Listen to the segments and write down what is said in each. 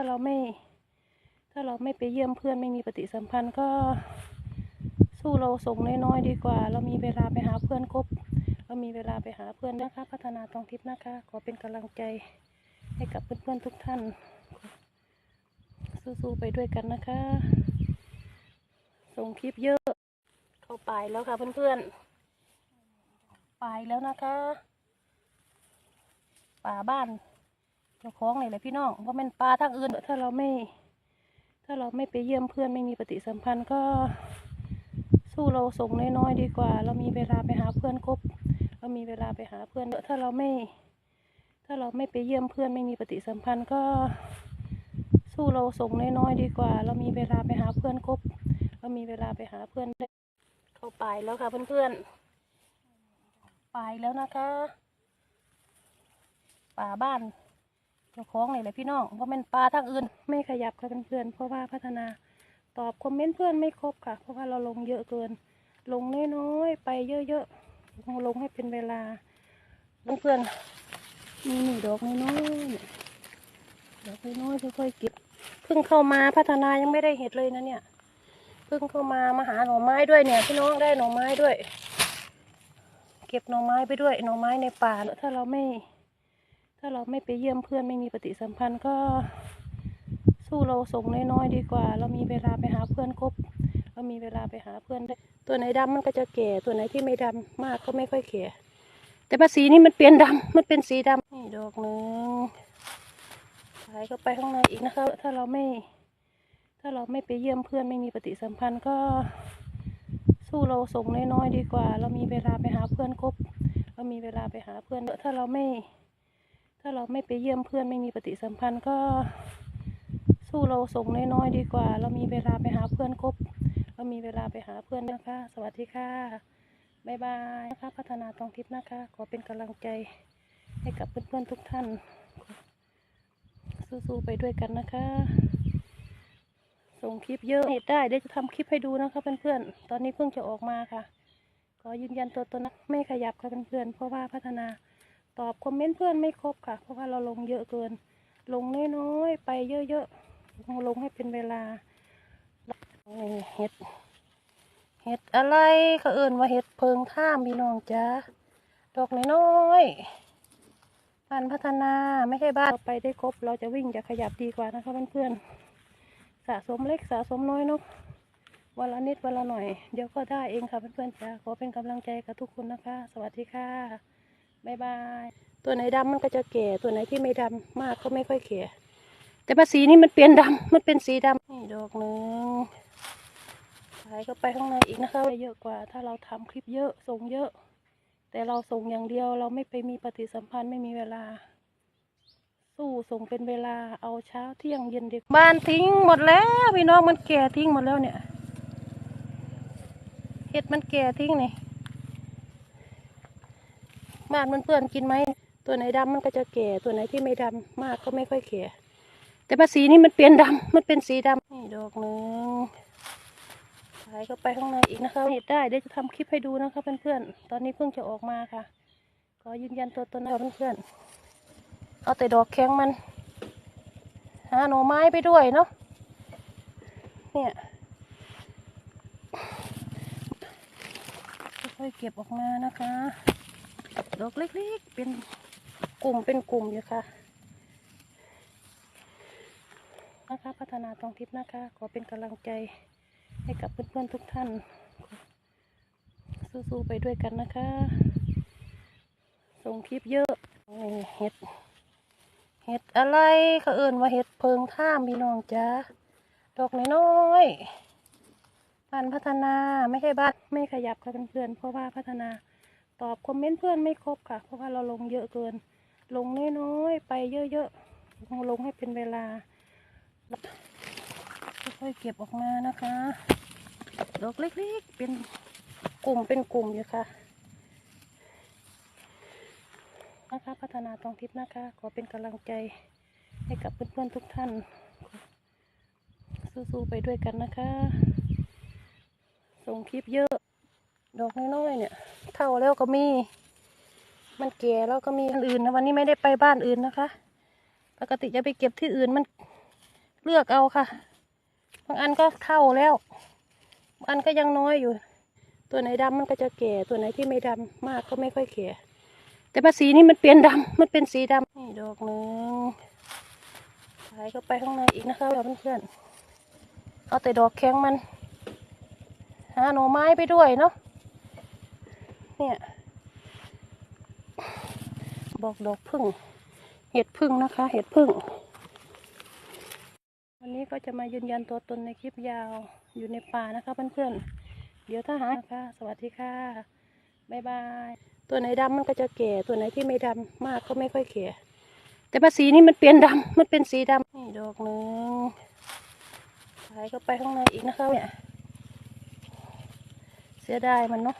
ถ้าเราไม่ ถ้าเราไม่ไปเยี่ยมเพื่อนไม่มีปฏิสัมพันธ์ก็สู้เราส่งน้อยๆดีกว่า เรามีเวลาไปหาเพื่อนครบเรามีเวลาไปหาเพื่อนนะคะ พัฒนาตองทิพย์นะคะ ขอเป็นกำลังใจให้กับเพื่อนๆทุกท่าน สู้ๆไปด้วยกันนะคะ ส่งคลิปเยอะ เข้าไปแล้วค่ะเพื่อนๆไปแล้วนะคะ ป่าบ้าน เจ้าของนี่แหละพี่น้องว่ามันปลาทางอื่น ถ้าเราไม่ ถ้าเราไม่ไปเยี่ยมเพื่อนไม่มีปฏิสัมพันธ์ก็สู้เราส่งน้อยๆดีกว่า เรามีเวลาไปหาเพื่อนครบเรามีเวลาไปหาเพื่อนถ้าเราไม่ ถ้าเราไม่ไปเยี่ยมเพื่อนไม่มีปฏิสัมพันธ์ก็สู้เราส่งน้อยๆดีกว่า เรามีเวลาไปหาเพื่อนครบเรามีเวลาไปหาเพื่อนเข้าไปแล้วค่ะเพื่อนๆไปแล้วนะคะป่าบ้าน จ้าของนี่แหละพี่น้องว่าะมันปลาทางอื่น ไม่ขยับค่ะเพื่อนๆเพราะว่าพัฒนาตอบคอมเมนต์เพื่อนไม่ครบค่ะ เพราะว่าเราลงเยอะเกิน ลงน้อยๆไปเยอะๆลงให้เป็นเวลาเพื่อนๆมีหนึ่งดอกน้อยๆดอกน้อยๆค่อยๆเก็บเพิ่งเข้ามาพัฒนายังไม่ได้เห็ดเลยนะเนี่ยเพิ่งเข้ามามาหาหน่อไม้ด้วยเนี่ยพี่น้องได้หน่อไม้ด้วย เก็บหน่อไม้ไปด้วยหน่อไม้ในป่าถ้าเราไม่ ถ้าเราไม่ไปเยี่ยมเพื่อนไม่มีปฏิสัมพันธ์ก็สู้เราส่งน้อยๆดีกว่า เรามีเวลาไปหาเพื่อนครบเรามีเวลาไปหาเพื่อนได้ ตัวไหนดำมันก็จะแก่ ตัวไหนที่ไม่ดำมากก็ไม่ค่อยแก่ แต่ว่าสีนี้มันเปลี่ยนดำมันเป็นสีดำนี่ดอกหนึ่งสายเข้าไปข้างในอีกนะคะ ถ้าเราไม่ ถ้าเราไม่ไปเยี่ยมเพื่อนไม่มีปฏิสัมพันธ์ก็สู้เราส่งน้อยๆดีกว่า เรามีเวลาไปหาเพื่อนครบเรามีเวลาไปหาเพื่อน ถ้าเราไม่าเราไม่ไปเยี่ยมเพื่อนไม่มีปฏิสัมพันธ์ก็สู้เราส่งน้อยๆดีกว่า เรามีเวลาไปหาเพื่อนครบเรามีเวลาไปหาเพื่อนนะคะ สวัสดีค่ะบ๊ายบายนะคะพัฒนาตองทิพย์นะคะ ขอเป็นกำลังใจให้กับเพื่อนๆทุกท่าน สู้ๆไปด้วยกันนะคะ ส่งคลิปเยอะเห็ดได้เดี๋ยวจะทำคลิปให้ดูนะคะเพื่อนๆตอนนี้เพิ่งจะออกมาค่ะขอยืนยันตัวตนนะไม่ขยับค่ะเพื่อนๆเพราะว่าพัฒนา ตอบคอมเมนต์เพื่อนไม่ครบค่ะ เพราะว่าเราลงเยอะเกิน ลงน้อยๆไปเยอะๆลงให้เป็นเวลาเห็ดเห็ดอะไรเขาเอื่นว่าเห็ดเพิงท่ามพี่น้องจ้าดอกน้อยๆบ้านพัฒนาไม่ใช่บ้านเราไปได้ครบ เราจะวิ่งจะขยับดีกว่านะคะเพื่อนๆสะสมเล็กสะสมน้อยเนาะวันละนิดวันละหน่อย เดี๋ยวก็ได้เองค่ะเพื่อนๆจ้าขอเป็นกำลังใจกับทุกคนนะคะ สวัสดีค่ะ บายบาย ตัวไหนดำมันก็จะแก่ ตัวไหนที่ไม่ดำมากก็ไม่ค่อยแก่ แต่ว่าสีนี้มันเปลี่ยนดำมันเป็นสีดำนี่ดอกหนึ่งสายเข้าไปข้างในอีกนะคะเยอะกว่า ถ้าเราทำคลิปเยอะส่งเยอะ แต่เราส่งอย่างเดียวเราไม่ไปมีปฏิสัมพันธ์ไม่มีเวลา สู้ส่งเป็นเวลาเอาเช้าเที่ยงเย็นดีกว่าบ้านทิ้งหมดแล้วพี่น้องมันแก่ทิ้งหมดแล้วเนี่ยเห็ดมันแก่ทิ้งนี่ บ้านมันเปื้อนกินไหมตัวไหนดำมันก็จะแก่ตัวไหนที่ไม่ดำมากก็ไม่ค่อยแก่แต่ว่าสีนี้มันเปลี่ยนดำมันเป็นสีดำนี่ดอกหนึ่งสายเข้าไปข้างในอีกนะคะเห็ดได้เดี๋ยวจะทำคลิปให้ดูนะคะเพื่อนๆตอนนี้เพิ่งจะออกมาค่ะขอยืนยันตัวตนนะคะเพื่อนๆเอาแต่ดอกแข็งมันหาหน่อไม้ไปด้วยเนาะเนี่ยค่อยๆเก็บออกมานะคะ ดอกเล็กๆ เป็นกลุ่มเป็นกลุ่มอยู่ค่ะ นะคะพัฒนาตองทิพย์นะคะ ขอเป็นกำลังใจให้กับเพื่อนๆทุกท่าน สู้ๆไปด้วยกันนะคะ ส่งคลิปเยอะเห็ดเห็ดอะไรเขาเอื่นว่าเห็ดเพิงท่ามพี่น้องจ้าดอกน้อยๆบ้านพัฒนาไม่ใช่บ้านไม่ขยับค่ะเพื่อนๆเพราะว่าพัฒนา ตอบคอมเมนต์เพื่อนไม่ครบค่ะ เพราะว่าเราลงเยอะเกิน ลงน้อยๆไปเยอะๆลงให้เป็นเวลาค่อยๆเก็บออกมานะคะ ดอกเล็กๆ เป็นกลุ่มเป็นกลุ่มอยู่ค่ะ นะคะพัฒนาตองทิพย์นะคะ ขอเป็นกำลังใจให้กับเพื่อนๆทุกท่าน สู้ๆไปด้วยกันนะคะ ส่งคลิปเยอะ ดอกน้อยๆเนี่ย เท่าแล้วก็มี มันแก่แล้วก็มีอันอื่นนะวันนี้ไม่ได้ไปบ้านอื่นนะคะ ปกติจะไปเก็บที่อื่นมันเลือกเอาค่ะ บางอันก็เท่าแล้วบางอันก็ยังน้อยอยู่ ตัวไหนดำมันก็จะแก่ตัวไหนที่ไม่ดำมากก็ไม่ค่อยแก่แต่มาสีนี้มันเปลี่ยนดำมันเป็นสีดำนี่ดอกหนึ่งสายเข้าไปข้างในอีกนะคะเพื่อนๆเอาแต่ดอกแข็งมันหาหน่อไม้ไปด้วยเนาะ เนี่ย บอกดอกพึ่ง เห็ดพึ่งนะคะ เห็ดพึ่ง วันนี้ก็จะมายืนยันตัวตนในคลิปยาวอยู่ในป่านะคะเพื่อนๆ เดี๋ยวถ้าหาค่ะ สวัสดีค่ะ บ๊ายบาย ตัวไหนดำมันก็จะแก่ ตัวไหนที่ไม่ดำมากก็ไม่ค่อยแก่ แต่มาสีนี้มันเปลี่ยนดำมันเป็นสีดำนี่ดอกหนึ่งสายเข้าไปข้างในอีกนะคะเนี่ยเสียดายมันเนาะ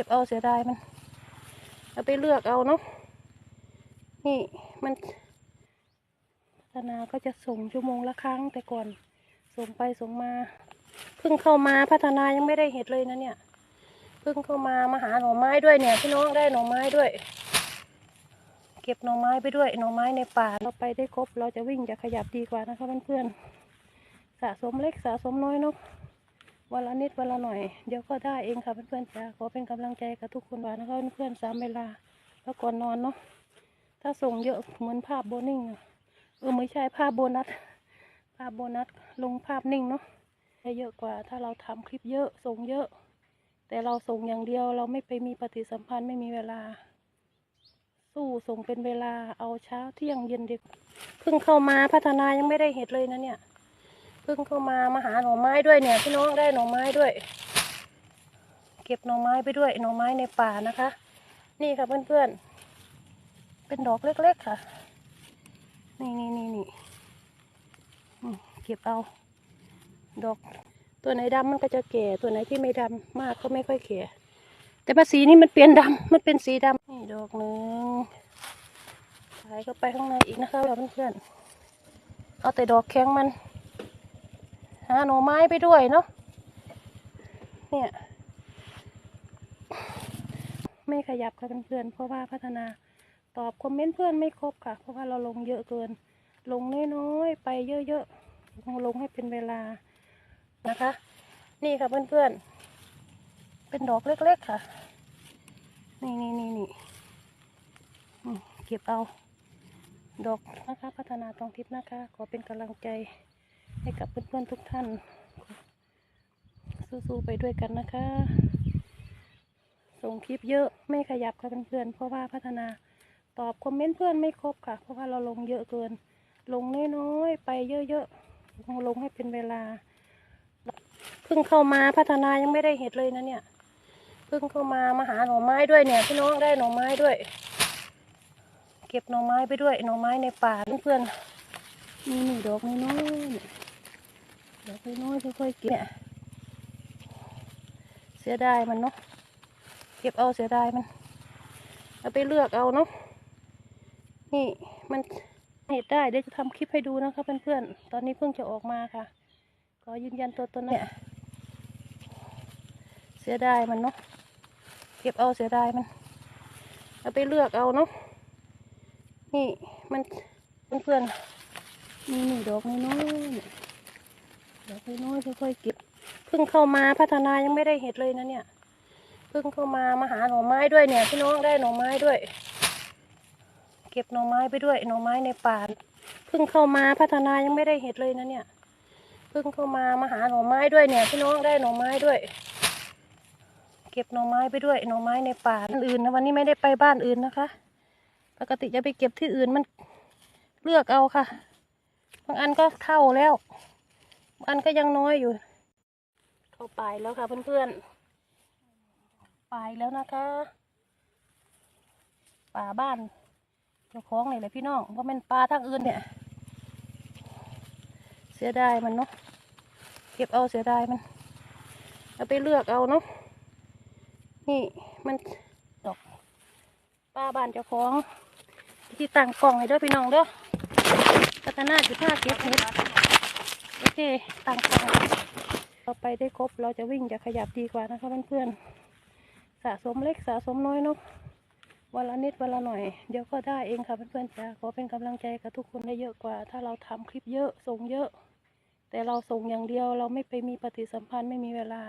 ก็บเอาเสียดายมัน เอาไปเลือกเอาเนาะ นี่มันพัฒนาก็จะส่งชั่วโมงละครั้งแต่ก่อน ส่งไปส่งมา เพิ่งเข้ามาพัฒนายังไม่ได้เห็ดเลยนะเนี่ย เพิ่งเข้ามามาหาหน่อไม้ด้วยเนี่ยพี่น้องได้หน่อไม้ด้วย เก็บหน่อไม้ไปด้วยหน่อไม้ในป่าเราไปได้ครบ เราจะวิ่งจะขยับดีกว่านะคะเพื่อนๆสะสมเล็กสะสมน้อยเนาะ วันละนิดวันละหน่อย เดี๋ยวก็ได้เองค่ะเพื่อนๆจ้าขอเป็นกำลังใจกับทุกคนว่านะคะเพื่อนๆสามเวลาแล้วก่อนนอนเนาะถ้าส่งเยอะเหมือนภาพโบนิ่งอะเออไม่ใช่ภาพโบนัสภาพโบนัสลงภาพนิ่งเนาะได้เยอะกว่า ถ้าเราทำคลิปเยอะส่งเยอะ แต่เราส่งอย่างเดียวเราไม่ไปมีปฏิสัมพันธ์ไม่มีเวลา สู้ส่งเป็นเวลาเอาเช้าเที่ยงเย็นเด็กเพิ่งเข้ามาพัฒนายังไม่ได้เห็ดเลยนะเนี่ย พิ่งเข้ามามาหาหน่อไม้ด้วยเนี่ยพี่น้องได้หน่อไม้ด้วย เก็บหน่อไม้ไปด้วยหน่อไม้ในป่านะคะ นี่ค่ะเพื่อนๆเป็นดอกเล็ก ๆ ค่ะ นี่นี่นี่นี่เก็บเอา ดอก ตัวไหนดำมันก็จะแก่ตัวไหนที่ไม่ดำมากก็ไม่ค่อยแก่แต่มาสีนี้มันเปลี่ยนดำมันเป็นสีดำนี่ดอกหนึ่งสายเข้าไปข้างในอีกนะคะเพื่อนๆเอาแต่ดอกแข็งมัน หาหน่อไม้ไปด้วยเนาะเนี่ยไม่ขยับค่ะเพื่อนๆเพราะว่าพัฒนาตอบคอมเมนต์เพื่อนไม่ครบค่ะ เพราะว่าเราลงเยอะเกิน ลงน้อยๆไปเยอะๆต้องลงให้เป็นเวลานะคะ นี่ค่ะเพื่อนๆเป็นดอกเล็กๆค่ะ นี่นี่นี่นี่เก็บเอาดอกนะคะ พัฒนาตองทิพย์นะคะ ขอเป็นกำลังใจ ให้กับเพื่อนๆทุกท่าน สู้ๆไปด้วยกันนะคะ ส่งคลิปเยอะไม่ขยับค่ะเพื่อนๆเพราะว่าพัฒนาตอบคอมเมนต์เพื่อนไม่ครบค่ะ เพราะว่าเราลงเยอะเกิน ลงน้อยๆไปเยอะๆต้องลงให้เป็นเวลาเพิ่งเข้ามาพัฒนายังไม่ได้เห็ดเลยนะเนี่ยเพิ่งเข้ามามาหาหน่อไม้ด้วยเนี่ยพี่น้องได้หน่อไม้ด้วย เก็บหน่อไม้ไปด้วยหน่อไม้ในป่าเพื่อนๆนี่นี่ดอกน้อยๆ ดอกน้อยค่อยๆเก็บเนี่ยเสียดายมันเนาะเก็บเอาเสียดายมัน เอาไปเลือกเอาเนาะนี่มันเห็ดได้เดี๋ยวจะทำคลิปให้ดูนะคะเพื่อนๆตอนนี้เพิ่งจะออกมาค่ะขอยืนยันตัวตนเนี่ยเสียดายมันเนาะเก็บเอาเสียดายมัน เอาไปเลือกเอาเนาะนี่มันเพื่อนๆนี่นี่ดอกน้อยๆ ดอกน้อยๆค่อยๆเก็บเพิ่งเข้ามาพัฒนายังไม่ได้เห็ดเลยนะเนี่ยเพิ่งเข้ามามาหาหน่อไม้ด้วยเนี่ยพี่น้องได้หน่อไม้ด้วย เก็บหน่อไม้ไปด้วยหน่อไม้ในป่าเพิ่งเข้ามาพัฒนายังไม่ได้เห็ดเลยนะเนี่ยเพิ่งเข้ามามาหาหน่อไม้ด้วยเนี่ยพี่น้องได้หน่อไม้ด้วย เก็บหน่อไม้ไปด้วยหน่อไม้ในป่าอันอื่นนะวันนี้ไม่ได้ไปบ้านอื่นนะคะ ปกติจะไปเก็บที่อื่นมันเลือกเอาค่ะบางอันก็เท่าแล้ว อันก็ยังน้อยอยู่ เข้าไปแล้วค่ะเพื่อนๆไปแล้วนะคะป่าบ้านเจ้าของนี่แหละพี่น้องว่ามันปลาทางอื่นเนี่ย เสียดายมันเนาะเก็บเอาเสียดายมันเอาไปเลือกเอาเนาะนี่มันดอกป้าบ้านเจ้าของที่ตั้งกล่องให้เด้อพี่น้องเด้อพัฒนาจุดห้าเก็บเห็ด โอเคต่างกล่องเราไปได้ครบเราจะวิ่งจะขยับดีกว่านะคะเพื่อนๆสะสมเล็กสะสมน้อยเนาะวันละนิดวันละหน่อยเดี๋ยวก็ได้เองค่ะเพื่อนๆจ้าขอเป็นกำลังใจกับทุกคนได้เยอะกว่า ถ้าเราทำคลิปเยอะส่งเยอะ แต่เราส่งอย่างเดียวเราไม่ไปมีปฏิสัมพันธ์ไม่มีเวลา